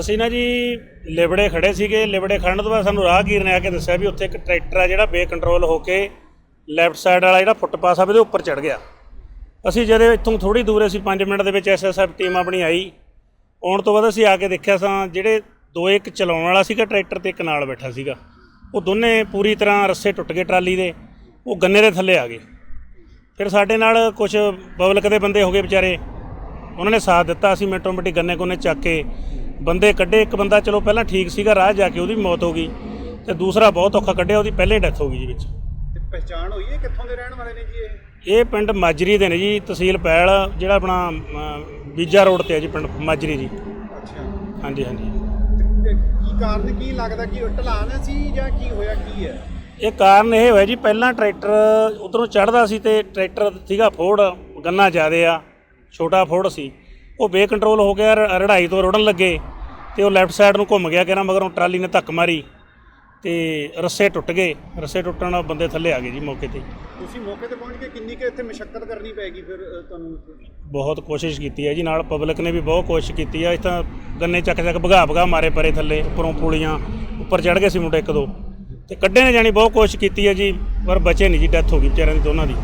ਅਸੀਂ ਨਾ ਜੀ ਲਿਬੜੇ ਖੜੇ ਸੀਗੇ, ਲਿਬੜੇ ਖੜਨ ਤੋਂ ਬਾਅਦ ਸਾਨੂੰ ਰਾਹਗੀਰ ਨੇ ਆ ਕੇ ਦੱਸਿਆ ਵੀ ਉੱਥੇ ਇੱਕ ਟਰੈਕਟਰ ਆ ਜਿਹੜਾ ਬੇਕੰਟਰੋਲ ਹੋ ਕੇ ਲੈਫਟ ਸਾਈਡ ਵਾਲਾ ਜਿਹੜਾ ਫੁੱਟਪਾਥ ਆ ਉਹਦੇ ਉੱਪਰ ਚੜ ਗਿਆ। ਅਸੀਂ ਜਦੋਂ ਇੱਥੋਂ ਥੋੜੀ ਦੂਰ ਅਸੀਂ 5 ਮਿੰਟ ਦੇ ਵਿੱਚ ਐਸਐਸਐਫ ਟੀਮ ਆਪਣੀ ਆਈ। ਆਉਣ ਤੋਂ ਬਾਅਦ ਅਸੀਂ ਆ ਕੇ ਦੇਖਿਆ ਸਾਂ, ਜਿਹੜੇ ਦੋ ਇੱਕ ਚਲਾਉਣ ਵਾਲਾ ਸੀਗਾ ਟਰੈਕਟਰ ਤੇ ਇੱਕ ਨਾਲ ਬੈਠਾ ਸੀਗਾ। ਉਹ ਦੋਨੇ ਪੂਰੀ ਤਰ੍ਹਾਂ ਰੱਸੇ ਟੁੱਟ ਗਏ ਟਰਾਲੀ ਦੇ, ਉਹ ਗੰਨੇ ਦੇ ਥੱਲੇ ਆ ਗਏ। ਫਿਰ ਸਾਡੇ ਨਾਲ ਕੁਝ ਪਬਲਿਕ ਦੇ ਬੰਦੇ ਹੋ ਗਏ ਵਿਚਾਰੇ। ਉਹਨਾਂ ਨੇ ਸਾਥ ਦਿੱਤਾ, ਅਸੀਂ ਮਿੰਟੋ ਮਿੰਟੀ ਗੰਨੇ ਗੁੰਨੇ ਚੱਕ ਕੇ ਬੰਦੇ ਕੱਢੇ ਇੱਕ ਬੰਦਾ ਚਲੋ ਪਹਿਲਾਂ ਠੀਕ ਸੀਗਾ ਰਾਹ ਜਾ ਕੇ ਉਹਦੀ ਮੌਤ ਹੋ ਗਈ ਤੇ ਦੂਸਰਾ ਬਹੁਤ ਔਖਾ ਕੱਢਿਆ ਉਹਦੀ ਪਹਿਲੇ ਡੈਥ ਹੋ ਗਈ ਜੀ ਵਿੱਚ। ਤੇ ਪਛਾਣ ਹੋਈ ਹੈ ਕਿੱਥੋਂ ਦੇ ਰਹਿਣ ਵਾਲੇ ਨੇ ਜੀ ਇਹ? ਇਹ ਪਿੰਡ ਮਾਜਰੀ ਦੇ ਨੇ ਜੀ ਤਹਿਸੀਲ ਪੈਲ ਜਿਹੜਾ ਆਪਣਾ ਅਮ, ਬੀਜਾ ਰੋਡ ਤੇ ਹੈ ਜੀ ਪਿੰਡ ਮਾਜਰੀ ਜੀ। ਅੱਛਾ। ਹਾਂਜੀ ਹਾਂਜੀ। ਤੇ- ਤੇ ਕੀ ਕਾਰਨ ਕੀ ਲੱਗਦਾ ਕਿ ਢਲਾਨ ਸੀ ਜਾਂ ਕੀ ਹੋਇਆ ਕੀ ਹੈ? ਇਹ ਕਾਰਨ ਇਹ ਹੋਇਆ ਜੀ ਪਹਿਲਾਂ ਟਰੈਕਟਰ ਉਧਰੋਂ ਚੜਦਾ ਸੀ ਤੇ ਟਰੈਕਟਰ ਸੀਗਾ ਫੋੜ ਗੰਨਾ ਜ਼ਿਆਦੇ ਆ ਛੋਟਾ ਫੋੜ ਸੀ। ਉਹ ਬੇਕੰਟਰੋਲ ਹੋ ਗਿਆ ਰ- ਰੜਾਈ ਤੋਂ ਰੁੜਨ ਲੱਗੇ। ਤੇ ਉਹ ਲੈਫਟ ਸਾਈਡ ਨੂੰ ਘੁੰਮ ਗਿਆ ਕਿਹਨਾਂ ਮਗਰੋਂ ਟਰਾਲੀ ਨੇ ਧੱਕ ਮਾਰੀ ਤੇ ਰੱਸੇ ਟੁੱਟ ਗਏ ਰੱਸੇ ਟੁੱਟਣ ਨਾਲ ਬੰਦੇ ਥੱਲੇ ਆ ਗਏ ਜੀ ਮੌਕੇ ਤੇ। ਤੁਸੀਂ ਮੌਕੇ ਤੇ ਪਹੁੰਚ ਕੇ ਕਿੰਨੀ ਕਿ ਇੱਥੇ ਮਸ਼ੱਕਤ ਕਰਨੀ ਪੈਗੀ ਫਿਰ ਅ, ਤੁਹਾਨੂੰ? ਬਹੁਤ ਕੋਸ਼ਿਸ਼ ਕੀਤੀ ਹੈ ਜੀ ਨਾਲ ਪਬਲਿਕ ਨੇ ਵੀ ਬਹੁਤ ਕੋਸ਼ਿਸ਼ ਕੀਤੀ ਹੈ ਤਾਂ ਗੰਨੇ ਚੱਕ ਚੱਕ ਭਗਾ ਭਗਾ ਮਾਰੇ ਪਰੇ ਥੱਲੇ ਉੱਪਰੋਂ ਪੁਲੀਆਂ ਉੱਪਰ ਚੜ ਗਏ ਸੀ ਮੁੰਡੇ ਇੱਕ ਦੋ ਤੇ ਕੱਢੇ ਨੇ ਜਾਣੀ ਬਹੁਤ ਕੋਸ਼ਿਸ਼ ਕੀਤੀ ਹੈ ਜੀ ਪਰ ਬਚੇ ਨਹੀਂ ਜੀ ਡੈਥ ਹੋ ਗਈ ਵਿਚਾਰਿਆਂ ਦੀ ਦੋਨਾਂ ਦੀ